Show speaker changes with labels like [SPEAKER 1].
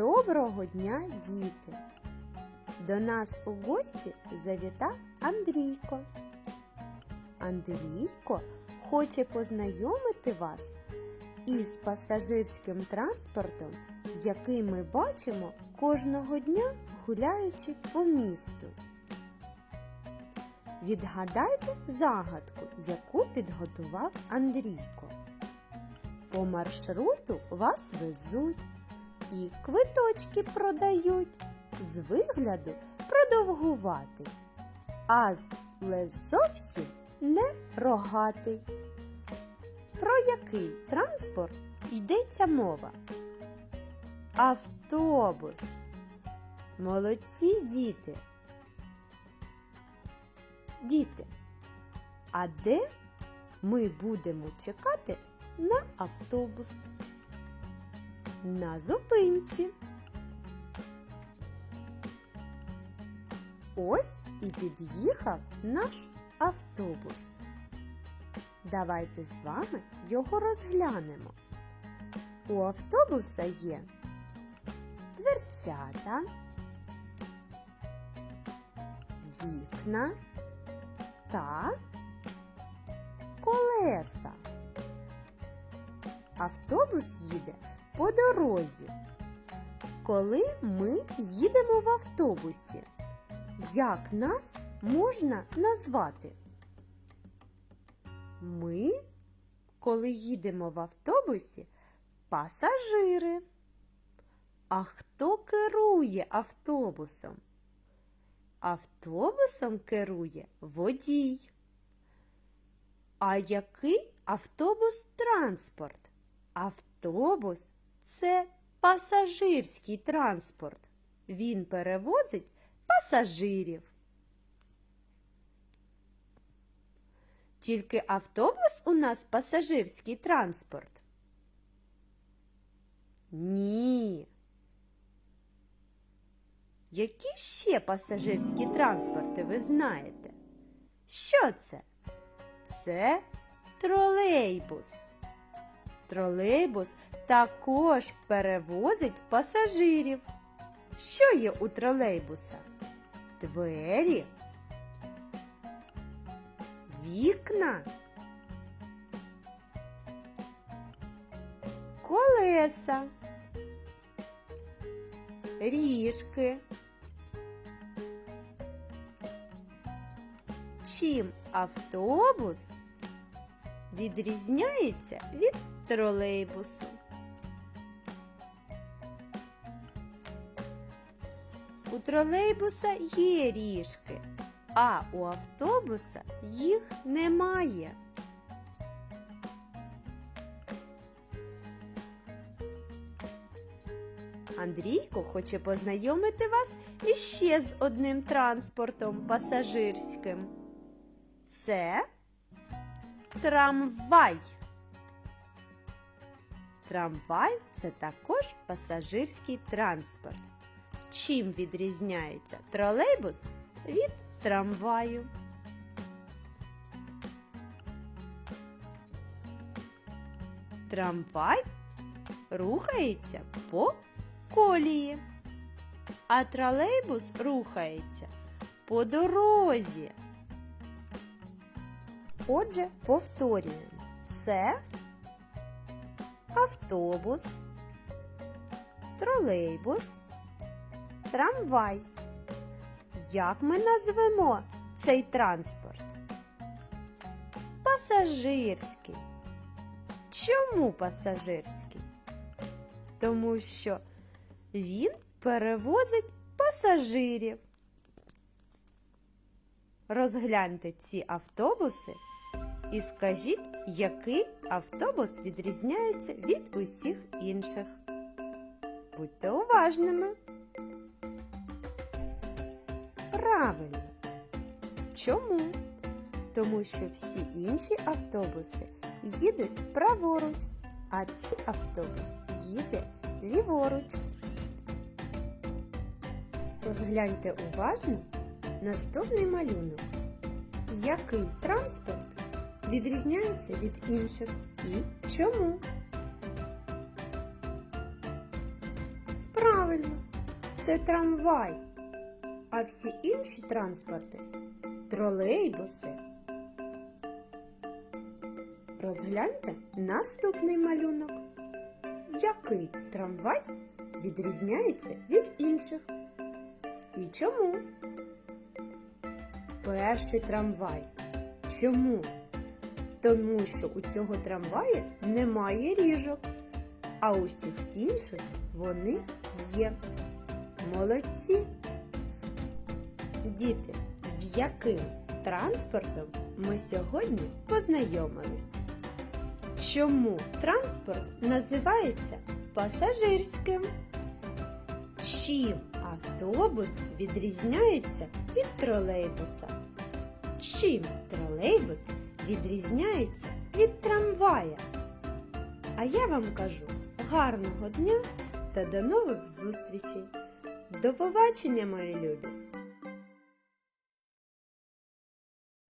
[SPEAKER 1] Доброго дня, діти! До нас у гості завітав Андрійко. Андрійко хоче познайомити вас із пасажирським транспортом, який ми бачимо кожного дня гуляючи по місту. Відгадайте загадку, яку підготував Андрійко. По маршруту вас везуть і квиточки продають. З вигляду продовгуватий, але зовсім не рогатий. Про який транспорт йдеться мова? Автобус. Молодці діти. Діти, а де ми будемо чекати на автобус? На зупинці. Ось і під'їхав наш автобус. Давайте з вами його розглянемо. У автобуса є дверцята, вікна та колеса. Автобус їде по дорозі. Коли ми їдемо в автобусі, як нас можна назвати? Ми, коли їдемо в автобусі, пасажири. А хто керує автобусом? Автобусом керує водій. А який автобус транспорт? Автобус це пасажирський транспорт. Він перевозить пасажирів. Тільки автобус у нас пасажирський транспорт? Ні. Які ще пасажирські транспорти ви знаєте? Що це? Це тролейбус. Тролейбус також перевозить пасажирів. Що є у тролейбуса? Двері, вікна, колеса, ріжки. Чим автобус відрізняється від тролейбусу? Тролейбуса є ріжки, а у автобуса їх немає. Андрійко хоче познайомити вас іще з одним транспортом пасажирським. Це трамвай. Трамвай це також пасажирський транспорт. Чим відрізняється тролейбус від трамваю? Трамвай рухається по колії, а тролейбус рухається по дорозі. Отже, повторюємо. Це автобус, тролейбус, трамвай. Як ми назвемо цей транспорт? Пасажирський. Чому пасажирський? Тому що він перевозить пасажирів. Розгляньте ці автобуси і скажіть, який автобус відрізняється від усіх інших. Будьте уважними. Правильно. Чому? Тому що всі інші автобуси їдуть праворуч, а цей автобус їде ліворуч. Розгляньте уважно наступний малюнок. Який транспорт відрізняється від інших і чому? Правильно. Це трамвай. А всі інші транспорти тролейбуси. Розгляньте наступний малюнок. Який трамвай відрізняється від інших? І чому? Перший трамвай. Чому? Тому що у цього трамвая немає ріжок, а у всіх інших вони є. Молодці! Діти, з яким транспортом ми сьогодні познайомились? Чому транспорт називається пасажирським? Чим автобус відрізняється від тролейбуса? Чим тролейбус відрізняється від трамвая? А я вам кажу гарного дня та до нових зустрічей! До побачення, мої любі!